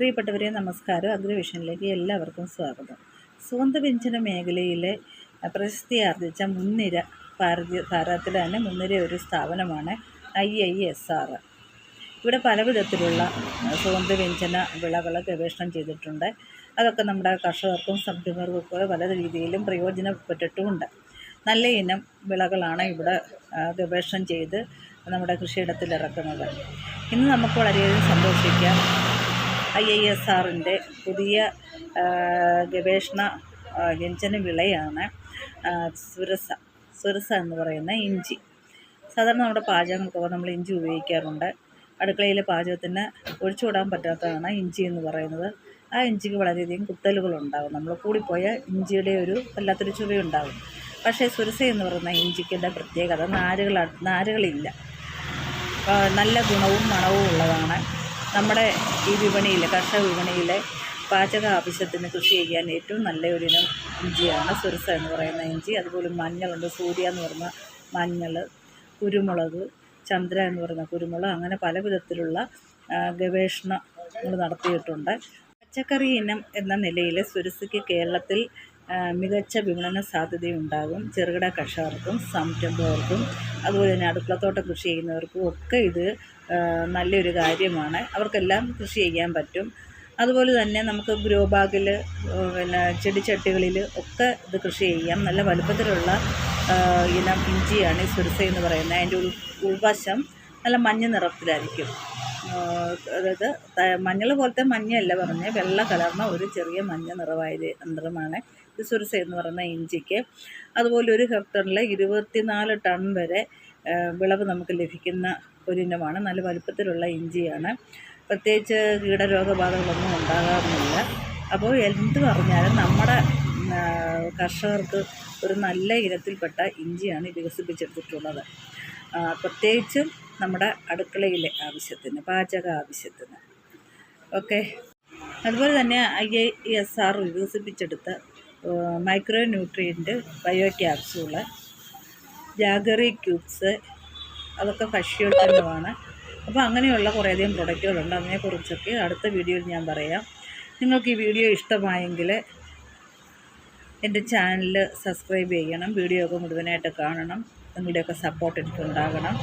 പ്രിയപ്പെട്ടവരെ നമസ്കാരം. അഗ്രവിഷനിലേക്ക് എല്ലാവർക്കും സ്വാഗതം. സുഗന്ധവ്യഞ്ജന മേഖലയിലെ അഹ്, പ്രശസ്തി ആർജിച്ച മുൻനിര ഭാരതീയ ഭാരതത്തിലെ തന്നെ മുൻനിര ഒരു സ്ഥാപനമാണ് ഐ ഐ എസ് ആർ. ഇവിടെ പല വിധത്തിലുള്ള അഹ്, സുഗന്ധവ്യഞ്ജന വിളകൾ ഗവേഷണം ചെയ്തിട്ടുണ്ട്. അതൊക്കെ നമ്മുടെ കർഷകർക്കും സംരംഭകർക്കും പല രീതിയിലും പ്രയോജനപ്പെട്ടിട്ടുമുണ്ട്. നല്ല ഇനം വിളകളാണ് ഇവിടെ ഗവേഷണം ചെയ്ത് നമ്മുടെ കൃഷിയിടത്തിൽ ഇറക്കുന്നത് ഇന്ന് നമുക്ക് വളരെയധികം സന്തോഷിക്കാം. ഐ ഐ എസ് ആറിന്റെ പുതിയ ഗവേഷണ വ്യഞ്ജന വിളയാണ് സുരസ സുരസ എന്ന് പറയുന്ന ഇഞ്ചി. സാധാരണ നമ്മുടെ പാചകങ്ങൾക്കൊക്കെ നമ്മൾ ഇഞ്ചി ഉപയോഗിക്കാറുണ്ട്. അടുക്കളയിലെ പാചകത്തിന് ഒഴിച്ചുവിടാൻ പറ്റാത്തതാണ് ഇഞ്ചി എന്ന് പറയുന്നത്. ആ ഇഞ്ചിക്ക് വളരെയധികം കുത്തലുകളുണ്ടാകും നമ്മൾ കൂടിപ്പോയ ഇഞ്ചിയുടെ ഒരു വല്ലാത്തൊരു ചുവയുണ്ടാകും പക്ഷേ സുരസ എന്ന് പറയുന്ന ഇഞ്ചിക്കിന്റെ പ്രത്യേകത നാരുകൾ നാരുകളില്ല. നല്ല ഗുണവും മണവും ഉള്ളതാണ്. നമ്മുടെ ഈ വിപണിയിൽ കർഷക വിപണിയിലെ പാചക ആവശ്യത്തിന് കൃഷി ചെയ്യാൻ ഏറ്റവും നല്ല ഒരു ഇനം ഇഞ്ചിയാണ്. സുരസ എന്ന് പറയുന്ന ഇഞ്ചി. അതുപോലെ മഞ്ഞളുണ്ട്. സൂര്യ എന്ന് പറയുന്ന മഞ്ഞൾ കുരുമുളക് ചന്ദ്ര എന്ന് പറയുന്ന കുരുമുളക്. അങ്ങനെ പല വിധത്തിലുള്ള ഗവേഷണങ്ങൾ നടത്തിയിട്ടുണ്ട്. പച്ചക്കറി ഇനം എന്ന നിലയിൽ സുരസയ്ക്ക് കേരളത്തിൽ മികച്ച വിപണന സാധ്യതയുണ്ടാകും. ചെറുകിട കർഷകർക്കും സംരംഭകർക്കും അതുപോലെ തന്നെ അടുക്കളത്തോട്ടം കൃഷി ചെയ്യുന്നവർക്കും ഒക്കെ ഇത് നല്ലൊരു കാര്യമാണ്. അവർക്കെല്ലാം കൃഷി ചെയ്യാൻ പറ്റും. അതുപോലെ തന്നെ നമുക്ക് ഗ്രോ ബാഗിൽ പിന്നെ ചെടിച്ചട്ടികളിൽ ഒക്കെ ഇത് കൃഷി ചെയ്യാം. നല്ല വലുപ്പത്തിലുള്ള ഇനം ഇഞ്ചിയാണ് ഈ സുരസ എന്ന് പറയുന്നത്. അതിന്റെ ഉൾ ഉൾവശം നല്ല മഞ്ഞ നിറത്തിലായിരിക്കും. അതായത് മഞ്ഞൾ പോലത്തെ മഞ്ഞയല്ല പറഞ്ഞ്. വെള്ള കലർന്ന ഒരു ചെറിയ മഞ്ഞ നിറവായ ഈ സുരസ എന്ന് പറയുന്ന ഇഞ്ചിക്ക്. അതുപോലെ ഒരു ഹെക്ടറിൽ ഇരുപത്തിനാല് ടൺ വരെ വിളവ് നമുക്ക് ലഭിക്കുന്ന ഒരു ഇനമാണ്. നല്ല വലുപ്പത്തിലുള്ള ഇഞ്ചിയാണ്. പ്രത്യേകിച്ച് കീടരോഗബാധകളൊന്നും ഉണ്ടാകാറുമില്ല അപ്പോൾ എന്ത് പറഞ്ഞാലും നമ്മുടെ കർഷകർക്ക് ഒരു നല്ല ഇനത്തിൽപ്പെട്ട ഇഞ്ചിയാണ് വികസിപ്പിച്ചെടുത്തിട്ടുള്ളത്. പ്രത്യേകിച്ചും നമ്മുടെ അടുക്കളയിലെ ആവശ്യത്തിന് പാചക ആവശ്യത്തിന്. ഓക്കെ. അതുപോലെ തന്നെ ഐ ഐ എസ് ആർ വികസിപ്പിച്ചെടുത്ത micro nutrient bio capsule jaggery cubes അതൊക്കെ ഭക്ഷ്യോത്പന്നമാണ് അപ്പോൾ അങ്ങനെയുള്ള കുറേയധികം പ്രൊഡക്റ്റുകളുണ്ട്. അതിനെക്കുറിച്ചൊക്കെ അടുത്ത വീഡിയോയിൽ ഞാൻ പറയാം. നിങ്ങൾക്ക് ഈ വീഡിയോ ഇഷ്ടമായെങ്കിൽ എന്റെ ചാനൽ സബ്സ്ക്രൈബ് ചെയ്യണം. വീഡിയോ ഒക്കെ മുഴുവനായിട്ട് കാണണം. നിങ്ങളുടെയൊക്കെ സപ്പോർട്ട് എനിക്കുണ്ടാകണം.